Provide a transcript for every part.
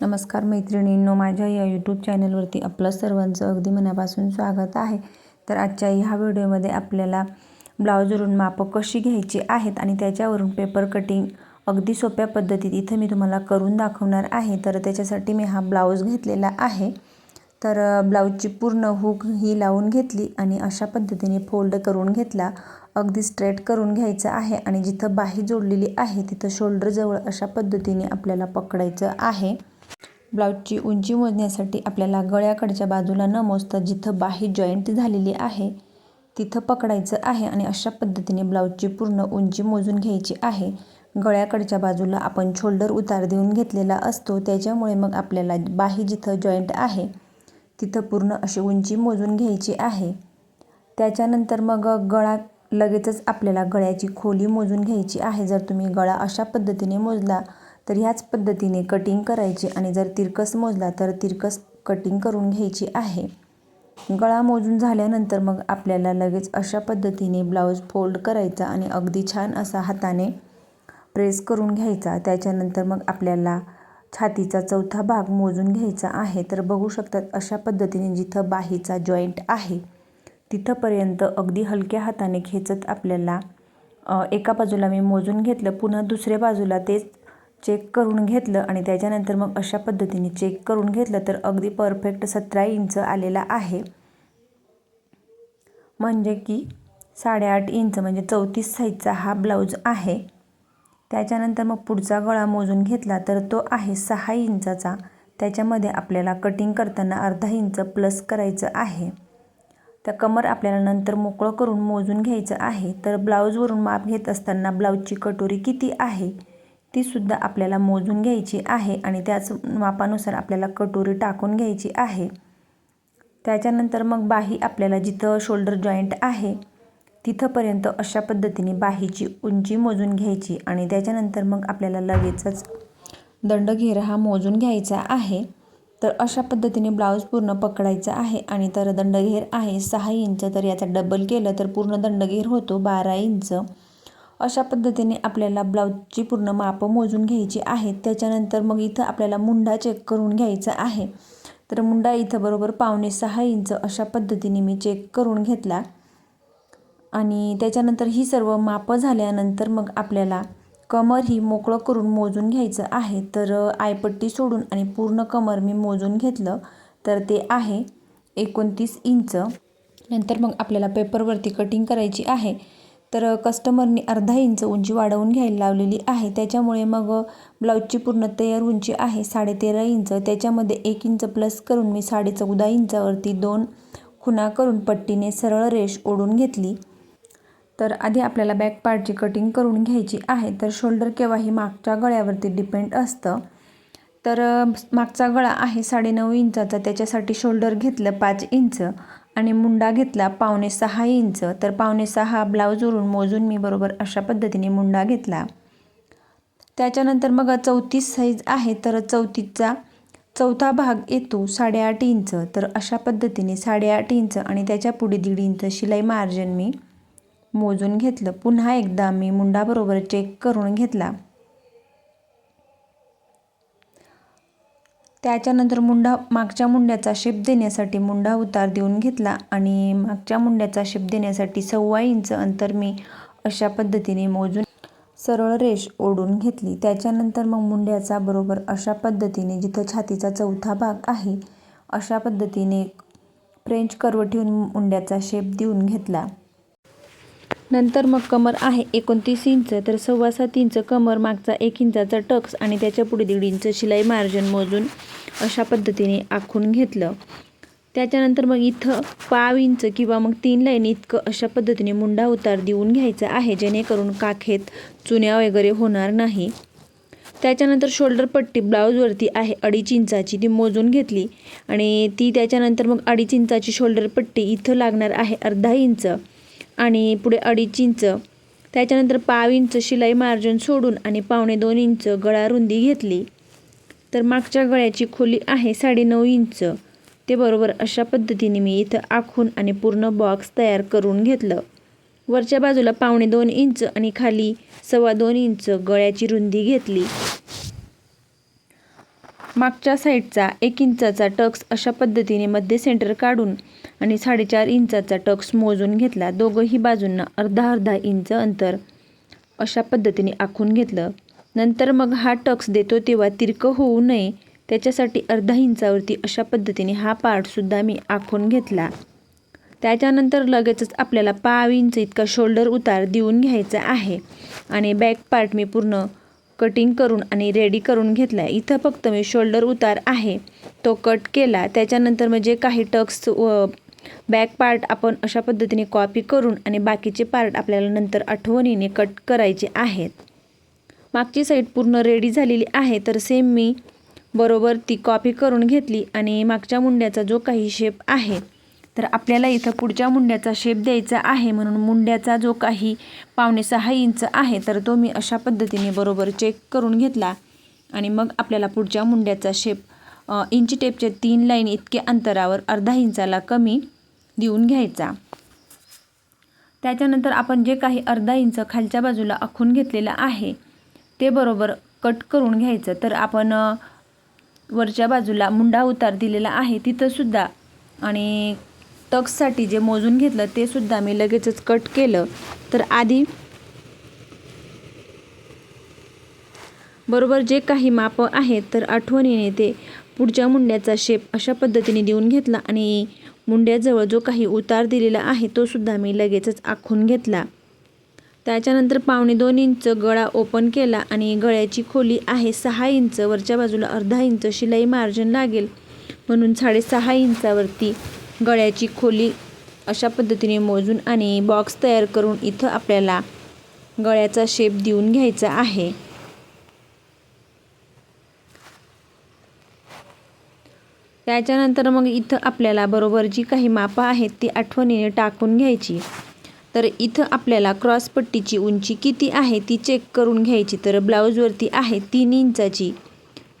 नमस्कार मैत्रिणींनो माझ्या या यूट्यूब चॅनलवरती आपलं सर्वांचं अगदी मनापासून स्वागत आहे. तर आजच्या ह्या व्हिडिओमध्ये आपल्याला ब्लाऊजवरून मापं कशी घ्यायची आहेत आणि त्याच्यावरून पेपर कटिंग अगदी सोप्या पद्धतीत इथं मी तुम्हाला करून दाखवणार आहे. तर त्याच्यासाठी मी हा ब्लाऊज घेतलेला आहे. तर ब्लाऊजची पूर्ण हुक ही लावून घेतली आणि अशा पद्धतीने फोल्ड करून घेतला. अगदी स्ट्रेट करून घ्यायचं आहे आणि जिथं बाही जोडलेली आहे तिथं शोल्डरजवळ अशा पद्धतीने आपल्याला पकडायचं आहे. ब्लाऊजची उंची मोजण्यासाठी आपल्याला गळ्याकडच्या बाजूला न मोजता जिथं बाही जॉईंट झालेली आहे तिथं पकडायचं आहे आणि अशा पद्धतीने ब्लाऊजची पूर्ण उंची मोजून घ्यायची आहे. गळ्याकडच्या बाजूला आपण शोल्डर उतार देऊन घेतलेला असतो त्याच्यामुळे मग आपल्याला बाही जिथं जॉईंट आहे तिथं पूर्ण अशी उंची मोजून घ्यायची आहे. त्याच्यानंतर मग गळा लगेचच आपल्याला गळ्याची खोली मोजून घ्यायची आहे. जर तुम्ही गळा अशा पद्धतीने मोजला तर ह्याच पद्धतीने कटिंग करायची आणि जर तिरकस मोजला तर तिरकस कटिंग करून घ्यायची आहे. गळा मोजून झाल्यानंतर मग आपल्याला लगेच अशा पद्धतीने ब्लाऊज फोल्ड करायचा आणि अगदी छान असा हाताने प्रेस करून घ्यायचा. त्याच्यानंतर मग आपल्याला छातीचा चौथा भाग मोजून घ्यायचा आहे. तर बघू शकतात अशा पद्धतीने जिथं बाहीचा जॉईंट आहे तिथंपर्यंत अगदी हलक्या हाताने खेचत आपल्याला एका बाजूला मी मोजून घेतलं पुन्हा दुसऱ्या बाजूला तेच चेक करून घेतलं आणि त्याच्यानंतर मग अशा पद्धतीने चेक करून घेतलं तर अगदी परफेक्ट सतरा इंच आलेला आहे. म्हणजे की साडेआठ इंच म्हणजे चौतीस साईजचा हा ब्लाऊज आहे. त्याच्यानंतर मग पुढचा गळा मोजून घेतला तर तो आहे सहा इंचाचा. त्याच्यामध्ये आपल्याला कटिंग करताना अर्धा इंच प्लस करायचं आहे. त्या कमर आपल्याला नंतर मोकळं करून मोजून घ्यायचं आहे. तर ब्लाऊजवरून माप घेत असताना ब्लाऊजची कटोरी किती आहे? तीसुद्धा आपल्याला मोजून घ्यायची आहे आणि त्याच मापानुसार आपल्याला कटोरी टाकून घ्यायची आहे. त्याच्यानंतर मग बाही आपल्याला जिथं शोल्डर जॉईंट आहे तिथंपर्यंत अशा पद्धतीने बाहीची उंची मोजून घ्यायची आणि त्याच्यानंतर मग आपल्याला लगेचच दंडघेर हा मोजून घ्यायचा आहे. तर अशा पद्धतीने ब्लाऊज पूर्ण पकडायचा आहे आणि तर दंडघेर आहे सहा इंच. तर याचा डबल केलं तर पूर्ण दंडघेर होतो बारा इंच. अशा पद्धतीने आपल्याला ब्लाऊजची पूर्ण मापं मोजून घ्यायची आहेत. त्याच्यानंतर मग इथं आपल्याला मुंडा चेक करून घ्यायचा आहे. तर मुंडा इथं बरोबर पावणे सहा इंच अशा पद्धतीने मी चेक करून घेतला. आणि त्याच्यानंतर ही सर्व मापं झाल्यानंतर मग आपल्याला कमर ही मोकळं करून मोजून घ्यायचं आहे. तर आयपट्टी सोडून आणि पूर्ण कमर मी मोजून घेतलं. तर ते आहे एकोणतीस इंच. नंतर मग आपल्याला पेपरवरती कटिंग करायची आहे. तर कस्टमरनी अर्धा इंच उंची वाढवून घ्यायला लावलेली आहे. त्याच्यामुळे मग ब्लाऊजची पूर्ण तयार उंची आहे साडेतेरा इंच. त्याच्यामध्ये एक इंच प्लस करून मी साडेचौदा इंचावरती दोन खुणा करून पट्टीने सरळ रेष ओढून घेतली. तर आधी आपल्याला बॅक पार्टची कटिंग करून घ्यायची आहे. तर शोल्डर केव्हाही मागच्या गळ्यावरती डिपेंड असतं. तर मागचा गळा आहे साडेनऊ इंचाचा. त्याच्यासाठी शोल्डर घेतलं पाच इंच. आणि मुंडा घेतला पावणे सहा इंच तर पावणे सहा ब्लाऊजवरून मोजून मी बरोबर अशा पद्धतीने मुंडा घेतला. त्याच्यानंतर मग चौतीस साईज आहे तर चौतीसचा चौथा भाग येतो साडेआठ इंच तर अशा पद्धतीने साडेआठ इंच आणि त्याच्या पुढे दीड इंच शिलाई मार्जिन मी मोजून घेतलं. पुन्हा एकदा मी मुंडाबरोबर चेक करून घेतला. त्याच्यानंतर मुंडा मागच्या मुंड्याचा शेप देण्यासाठी मुंडा उतार देऊन घेतला आणि मागच्या मुंड्याचा शेप देण्यासाठी सव्वा इंच अंतर मी अशा पद्धतीने मोजून सरळ रेष ओढून घेतली. त्याच्यानंतर मग मुंड्याचा बरोबर अशा पद्धतीने जिथं छातीचा चौथा भाग आहे अशा पद्धतीने फ्रेंच कर्व ठेवून मुंड्याचा शेप देऊन घेतला. नंतर मग कमर आहे एकोणतीस इंच तर सव्वा सात इंच कमर मागचा एक इंचाचा टक्स आणि त्याच्या पुढे दीड इंच शिलाई मार्जिन मोजून अशा पद्धतीने आखून घेतलं. त्याच्यानंतर मग इथं पाव इंच किंवा मग तीन लाईन इतकं अशा पद्धतीने मुंडा उतार देऊन घ्यायचा आहे जेणेकरून काखेत चुन्या वगैरे होणार नाही. त्याच्यानंतर शोल्डर पट्टी ब्लाऊजवरती आहे अडीच इंचाची ती मोजून घेतली आणि ती त्याच्यानंतर मग अडीच इंचाची शोल्डर पट्टी इथं लागणार आहे अर्धा इंच. आणि पुढे अडीच इंच. त्याच्यानंतर पाव इंच शिलाई मार्जिन सोडून आणि पावणे दोन इंच गळा रुंदी घेतली. तर मागच्या गळ्याची खोली आहे साडेनऊ इंच. ते बरोबर अशा पद्धतीने मी इथं आखून आणि पूर्ण बॉक्स तयार करून घेतलं. वरच्या बाजूला पावणे दोन इंच आणि खाली सव्वा दोन इंच गळ्याची रुंदी घेतली. मागच्या साईडचा एक इंचाचा टक्स अशा पद्धतीने मध्ये सेंटर काढून आणि साडेचार इंचाचा टक्स मोजून घेतला. दोघंही बाजूंना अर्धा अर्धा इंच अंतर अशा पद्धतीने आखून घेतलं. नंतर मग हा टक्स देतो तेव्हा तिरकं होऊ नये त्याच्यासाठी अर्धा इंचावरती अशा पद्धतीने हा पार्टसुद्धा मी आखून घेतला. त्याच्यानंतर लगेचच आपल्याला पाव इंच इतका शोल्डर उतार देऊन घ्यायचा आहे आणि बॅक पार्ट मी पूर्ण कटिंग करून आणि रेडी करून घेतला. आहे इथं फक्त मी शोल्डर उतार आहे. तो कट केला. त्याच्यानंतर म्हणजे काही टक्स व बॅक पार्ट आपण अशा पद्धतीने कॉपी करून आणि बाकीचे पार्ट आपल्याला नंतर आठवणीने कट करायचे आहेत. मागची साईड पूर्ण रेडी झालेली आहे. तर सेम मी बरोबर ती कॉपी करून घेतली आणि मागच्या मुंड्याचा जो काही शेप आहे तर आपल्याला इथं पुढच्या मुंड्याचा शेप द्यायचा आहे म्हणून मुंड्याचा जो काही पावणे सहा इंच आहे तर तो मी अशा पद्धतीने बरोबर चेक करून घेतला. आणि मग आपल्याला पुढच्या मुंड्याचा शेप इंची टेपच्या तीन लाईन इतके अंतरावर अर्धा इंचाला कमी देऊन घ्यायचा. त्याच्यानंतर आपण जे काही अर्धा इंच खालच्या बाजूला आखून घेतलेलं आहे ते बरोबर कट करून घ्यायचं. तर आपण वरच्या बाजूला मुंडा उतार दिलेला आहे तिथंसुद्धा आणि टक्ससाठी जे मोजून घेतलं ते सुद्धा मी लगेचच कट केलं. तर आधी बरोबर जे काही माप आहेत तर आठवणीने ते पुढच्या मुंड्याचा शेप अशा पद्धतीने देऊन घेतला आणि मुंड्याजवळ जो काही उतार दिलेला आहे तो सुद्धा मी लगेचच आखून घेतला. त्याच्यानंतर पावणे दोन इंच गळा ओपन केला आणि गळ्याची खोली आहे सहा इंच वरच्या बाजूला अर्धा इंच शिलाई मार्जिन लागेल. म्हणून साडेसहा इंचावरती गळ्याची खोली अशा पद्धतीने मोजून आणि बॉक्स तयार करून इथं आपल्याला गळ्याचा शेप देऊन घ्यायचा आहे. त्याच्यानंतर मग इथं आपल्याला बरोबर जी काही मापं आहेत ती आठवणीने टाकून घ्यायची. तर इथं आपल्याला क्रॉसपट्टीची उंची किती आहे ती चेक करून घ्यायची. तर ब्लाऊजवरती आहे तीन इंचाची.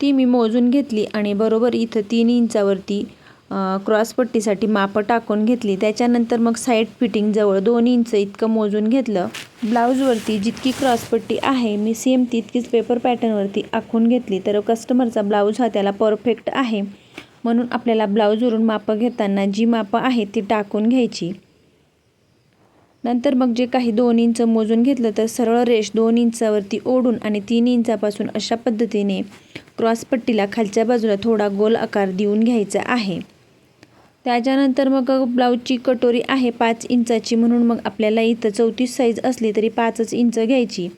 ती मी मोजून घेतली आणि बरोबर इथं तीन इंचावरती क्रॉसपट्टीसाठी मापं टाकून घेतली. त्याच्यानंतर मग साईड फिटिंगजवळ दोन इंच इतकं मोजून घेतलं. ब्लाऊजवरती जितकी क्रॉसपट्टी आहे मी सेम तितकीच पेपर पॅटर्नवरती आखून घेतली. तर कस्टमरचा ब्लाऊज हा त्याला परफेक्ट आहे. म्हणून आपल्याला ब्लाऊजवरून मापं घेताना जी मापं आहेत ती टाकून घ्यायची. नंतर मग जे काही दोन इंच मोजून घेतलं तर सरळ रेष दोन इंचावरती ओढून आणि तीन इंचापासून अशा पद्धतीने क्रॉसपट्टीला खालच्या बाजूला थोडा गोल आकार देऊन घ्यायचा आहे. त्याच्यानंतर मग ब्लाऊजची कटोरी आहे पाच इंचाची म्हणून मग आपल्याला इथं चौतीस साईज असली तरी पाचच इंच घ्यायची.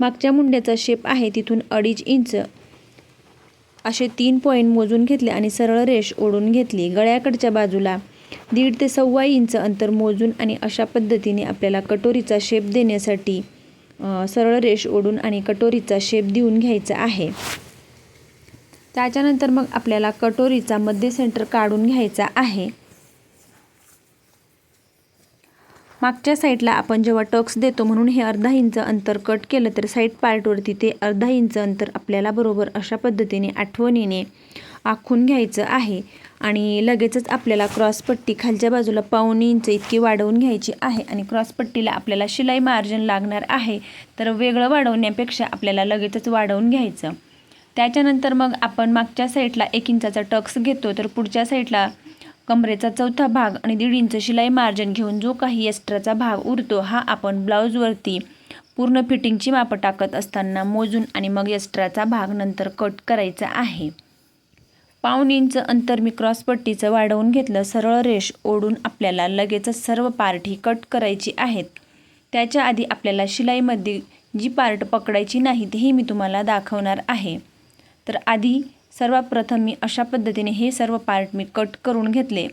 मागच्या मुंड्याचा शेप आहे तिथून अडीच इंच. असे तीन पॉईंट मोजून घेतले आणि सरळ रेष ओढून घेतली गळ्याकडच्या बाजूला. दीड ते सव्वा इंच अंतर मोजून आणि अशा पद्धतीने आपल्याला कटोरीचा शेप देण्यासाठी सरळ रेष ओढून आणि कटोरीचा शेप देऊन घ्यायचा आहे. त्याच्यानंतर मग आपल्याला कटोरीचा मध्य सेंटर काढून घ्यायचा आहे. मागच्या साईडला आपण जेव्हा टक्स देतो म्हणून हे अर्धा इंच अंतर कट केलं तर साईड पार्टवरती ते अर्धा इंच अंतर आपल्याला बरोबर अशा पद्धतीने आठवणीने आखून घ्यायचं आहे. आणि लगेचच आपल्याला क्रॉसपट्टी खालच्या बाजूला पाऊण इंच इतकी वाढवून घ्यायची आहे आणि क्रॉसपट्टीला आपल्याला शिलाई मार्जिन लागणार आहे. तर वेगळं वाढवण्यापेक्षा आपल्याला लगेचच वाढवून घ्यायचं. त्याच्यानंतर मग आपण मागच्या साईडला एक इंचाचा टक्स घेतो तर पुढच्या साईडला कमरेचा चौथा भाग आणि दीड इंच शिलाई मार्जिन घेऊन जो काही एक्स्ट्राचा भाग उरतो हा आपण ब्लाऊजवरती पूर्ण फिटिंगची मापं टाकत असताना मोजून आणि मग एक्स्ट्राचा भाग नंतर कट करायचा आहे. पाऊन इंच अंतर मी क्रॉसपट्टीचं वाढवून घेतलं सरळ रेष ओढून आपल्याला लगेचच सर्व पार्ट ही कट करायची आहेत. त्याच्या आधी आपल्याला शिलाईमध्ये जी पार्ट पकडायची नाही तीही मी तुम्हाला दाखवणार आहे. तर आधी सर्वप्रथम मी अशा पद्धतीने हे सर्व पार्ट मी कट करून घेतले.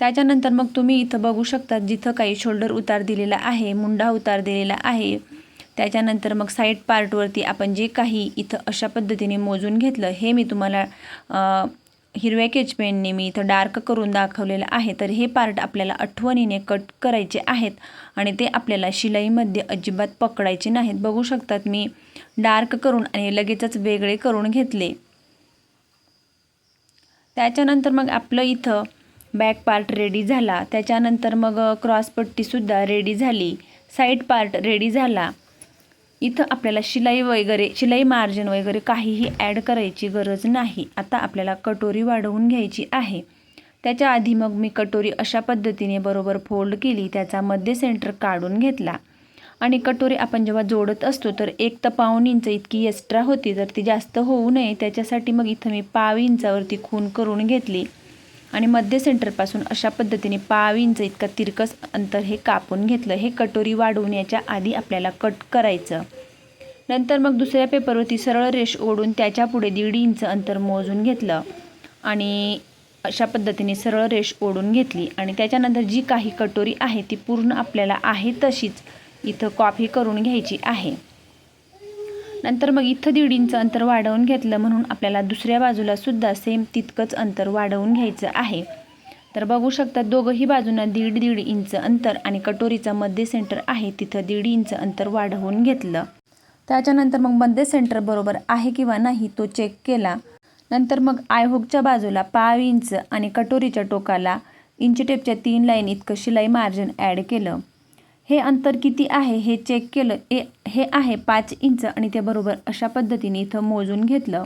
त्याच्यानंतर मग तुम्ही इथं बघू शकता जिथं काही शोल्डर उतार दिलेला आहे मुंडा उतार दिलेला आहे. त्याच्यानंतर मग साईड पार्टवरती आपण जे काही इथं अशा पद्धतीने मोजून घेतलं हे मी तुम्हाला हिरव्या केच पेनने मी इथं डार्क करून दाखवलेलं आहे. तर हे पार्ट आपल्याला आठवणीने कट करायचे आहेत आणि ते आपल्याला शिलाईमध्ये अजिबात पकडायचे नाहीत. बघू शकतात मी डार्क करून आणि लगेचच वेगळे करून घेतले. त्याच्यानंतर मग आपलं इथं बॅक पार्ट रेडी झाला. त्याच्यानंतर मग uh, क्रॉसपट्टीसुद्धा रेडी झाली. साईड पार्ट रेडी झाला. इथं आपल्याला शिलाई वगैरे शिलाई मार्जिन वगैरे काहीही ॲड करायची गरज नाही. आता आपल्याला कटोरी वाढवून घ्यायची आहे. त्याच्या आधी मग मी कटोरी अशा पद्धतीने बरोबर फोल्ड केली त्याचा मध्य सेंटर काढून घेतला. आणि कटोरी आपण जेव्हा जोडत असतो तर एक तर पाऊन इंच इतकी एक्स्ट्रा होती. तर ती जास्त होऊ नये त्याच्यासाठी मग इथं मी पाव इंचावरती खून करून घेतली. आणि मध्य सेंटरपासून अशा पद्धतीने पाव इंच इतका तिरकस अंतर हे कापून घेतलं. हे कटोरी वाढवण्याच्या आधी आपल्याला कट करायचं. नंतर मग दुसऱ्या पेपरवरती सरळ रेष ओढून त्याच्या पुढे दीड इंच अंतर मोजून घेतलं. आणि अशा पद्धतीने सरळ रेष ओढून घेतली. आणि त्याच्यानंतर जी काही कटोरी आहे ती पूर्ण आपल्याला आहे तशीच इथं कॉपी करून घ्यायची आहे. नंतर मग इथं दीड इंच अंतर वाढवून घेतलं म्हणून आपल्याला दुसऱ्या बाजूला सुद्धा सेम तितकंच अंतर वाढवून घ्यायचं आहे. तर बघू शकता दोघंही बाजूंना दीड दीड इंच अंतर आणि कटोरीचा मध्य सेंटर आहे तिथं दीड इंच अंतर वाढवून घेतलं. त्याच्यानंतर मग मध्य सेंटर बरोबर आहे किंवा नाही तो चेक केला. नंतर मग आयहोकच्या बाजूला पाव इंच आणि कटोरीच्या टोकाला इंच टेपच्या तीन लाईन इतकं शिलाई मार्जिन ॲड केलं. हे अंतर किती आहे हे चेक केलं ए हे आहे पाच इंच आणि ते बरोबर अशा पद्धतीने इथं मोजून घेतलं.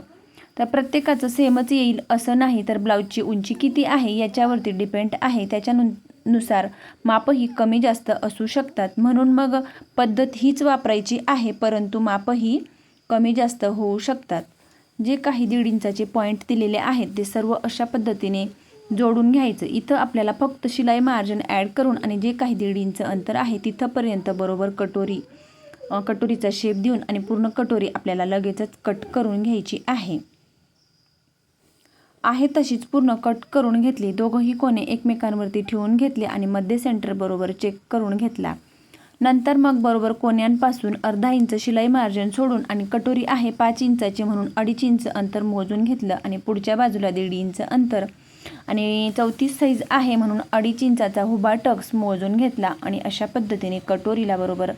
तर प्रत्येकाचं सेमच येईल असं नाही तर ब्लाऊजची उंची किती आहे याच्यावरती डिपेंड आहे. त्याच्यानु नुसार मापही कमी जास्त असू शकतात. म्हणून मग पद्धत हीच वापरायची आहे परंतु मापही कमी जास्त होऊ शकतात. जे काही दीड इंचाचे पॉईंट दिलेले आहेत ते सर्व अशा पद्धतीने जोडून घ्यायचं. इथं आपल्याला फक्त शिलाई मार्जिन ॲड करून आणि जे काही दीड इंच अंतर आहे तिथंपर्यंत बरोबर कटोरी कटोरीचा शेप देऊन आणि पूर्ण कटोरी आपल्याला लगेचच कट करून घ्यायची आहे. आहे तशीच पूर्ण कट करून घेतली. दोघंही कोणे एकमेकांवरती ठेवून घेतले आणि मध्य सेंटर बरोबर चेक करून घेतला. नंतर मग बरोबर कोण्यांपासून अर्धा इंच शिलाई मार्जिन सोडून आणि कटोरी आहे पाच इंचाची म्हणून अडीच इंच अंतर मोजून घेतलं आणि पुढच्या बाजूला दीड इंच अंतर आणि चौतीस साईज आहे म्हणून अडीच इंचाचा हुबा टक्स मोजून घेतला आणि अशा पद्धतीने कटोरीला बरोबर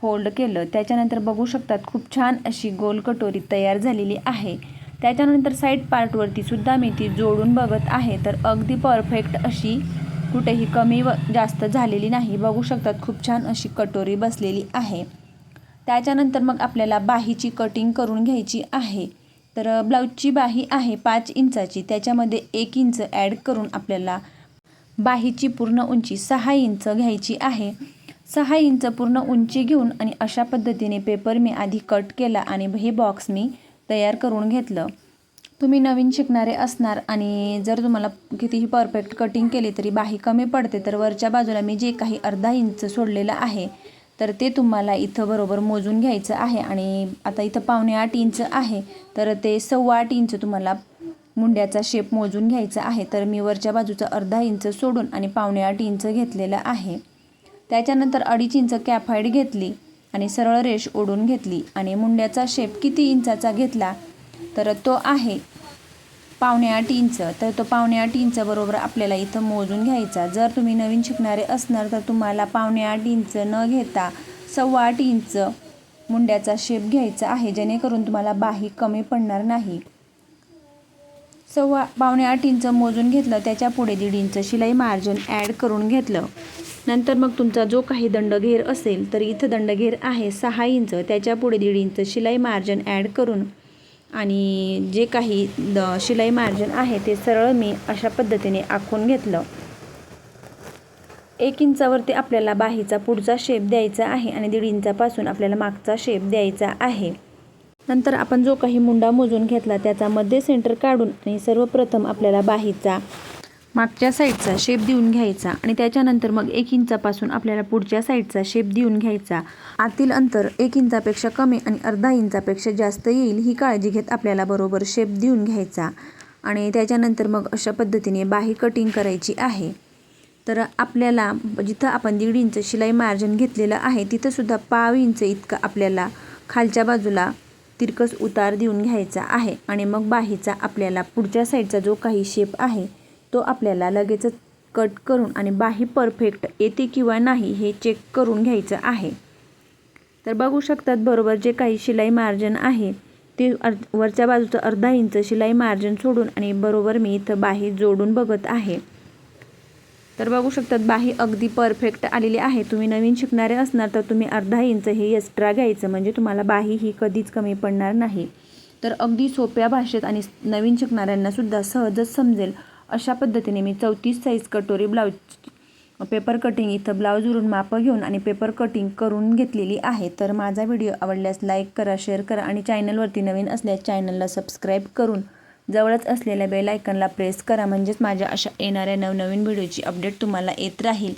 फोल्ड केलं. त्याच्यानंतर बघू शकतात खूप छान अशी गोल कटोरी तयार झालेली आहे. त्याच्यानंतर साईड पार्टवरती सुद्धा मी ती जोडून बघत आहे. तर अगदी परफेक्ट अशी कुठेही कमी व जास्त झालेली नाही. बघू शकतात खूप छान अशी कटोरी बसलेली आहे. त्याच्यानंतर मग आपल्याला बाहीची कटिंग करून घ्यायची आहे. तर ब्लाऊजची बाही आहे पाच इंचाची. त्याच्यामध्ये एक इंच ॲड करून आपल्याला बाहीची पूर्ण उंची सहा इंच घ्यायची आहे. सहा इंच पूर्ण उंची घेऊन आणि अशा पद्धतीने पेपर मी आधी कट केला आणि हे बॉक्स मी तयार करून घेतलं. तुम्ही नवीन शिकणारे असणार आणि जर तुम्हाला कितीही परफेक्ट कटिंग केली तरी बाही कमी पडते तर वरच्या बाजूला मी जे काही अर्धा इंच सोडलेलं आहे तर ते तुम्हाला इथं बरोबर मोजून घ्यायचं आहे. आणि आता इथं पावणे आठ इंच आहे. तर ते सव्वा आठ इंच तुम्हाला मुंड्याचा शेप मोजून घ्यायचा आहे. तर मी वरच्या बाजूचा अर्धा इंच सोडून आणि पावणे आठ इंच घेतलेलं आहे. त्याच्यानंतर अडीच इंच कॅफाईड घेतली आणि सरळ रेष ओढून घेतली. आणि मुंड्याचा शेप किती इंचाचा घेतला? तर तो आहे पावणे आठ इंच तर तो पावणे आठ इंच बरोबर आपल्याला इथं मोजून घ्यायचा. जर तुम्ही नवीन शिकणारे असणार तर तुम्हाला पावणे आठ इंच न घेता सव्वा आठ इंच मुंड्याचा शेप घ्यायचा आहे जेणेकरून तुम्हाला बाही कमी पडणार नाही. सव्वा पावणे आठ इंच मोजून घेतलं त्याच्या पुढे दीड इंच शिलाई मार्जिन ॲड करून घेतलं. नंतर मग तुमचा जो काही दंडघेर असेल तर इथं दंडघेर आहे सहा इंच त्याच्या पुढे दीड इंच शिलाई मार्जिन ॲड करून आणि जे काही द शिलाई मार्जिन आहे ते सरळ मी अशा पद्धतीने आखून घेतलं. एक इंचावरती आपल्याला बाहीचा पुढचा शेप द्यायचा आहे आणि दीड इंचापासून आपल्याला मागचा शेप द्यायचा आहे. नंतर आपण जो काही मुंडा मोजून घेतला त्याचा मध्य सेंटर काढून आणि सर्वप्रथम आपल्याला बाहीचा मागच्या साईडचा शेप देऊन घ्यायचा आणि त्याच्यानंतर मग एक इंचापासून आपल्याला पुढच्या साईडचा शेप देऊन घ्यायचा. आतील अंतर एक इंचापेक्षा कमी आणि अर्धा इंचापेक्षा जास्त येईल ही काळजी घेत आपल्याला बरोबर शेप देऊन घ्यायचा. आणि त्याच्यानंतर मग अशा पद्धतीने बाही कटिंग करायची आहे. तर आपल्याला जिथं आपण दीड इंच शिलाई मार्जिन घेतलेलं आहे तिथंसुद्धा पाव इंच इतकं आपल्याला खालच्या बाजूला तिरकस उतार देऊन घ्यायचा आहे. आणि मग बाहीचा आपल्याला पुढच्या साईडचा जो काही शेप आहे तो आपल्याला लगेचच कट करून आणि बाही परफेक्ट येते किंवा नाही हे चेक करून घ्यायचं आहे. तर बघू शकतात बरोबर जे काही शिलाई मार्जिन आहे ते अर् वरच्या बाजूचं अर्धा इंच शिलाई मार्जिन सोडून आणि बरोबर मी इथं बाही जोडून बघत आहे. तर बघू शकतात बाही अगदी परफेक्ट आलेली आहे. तुम्ही नवीन शिकणारे असणार तर तुम्ही अर्धा इंच हे एक्स्ट्रा घ्यायचं म्हणजे तुम्हाला बाही ही कधीच कमी पडणार नाही. तर अगदी सोप्या भाषेत आणि नवीन शिकणाऱ्यांनासुद्धा सहजच समजेल. अशा पद्धतीने मी चौतीस साईज कटोरी ब्लाऊज पेपर कटिंग इथं ब्लाऊजवरून मापं घेऊन आणि पेपर कटिंग करून घेतलेली आहे. तर माझा व्हिडिओ आवडल्यास लाईक करा शेअर करा आणि चॅनलवरती नवीन असल्यास चॅनलला सबस्क्राईब करून जवळच असलेल्या बेल आयकनला प्रेस करा. म्हणजेच माझ्या अशा येणाऱ्या नवनवीन व्हिडिओची अपडेट तुम्हाला येत राहील.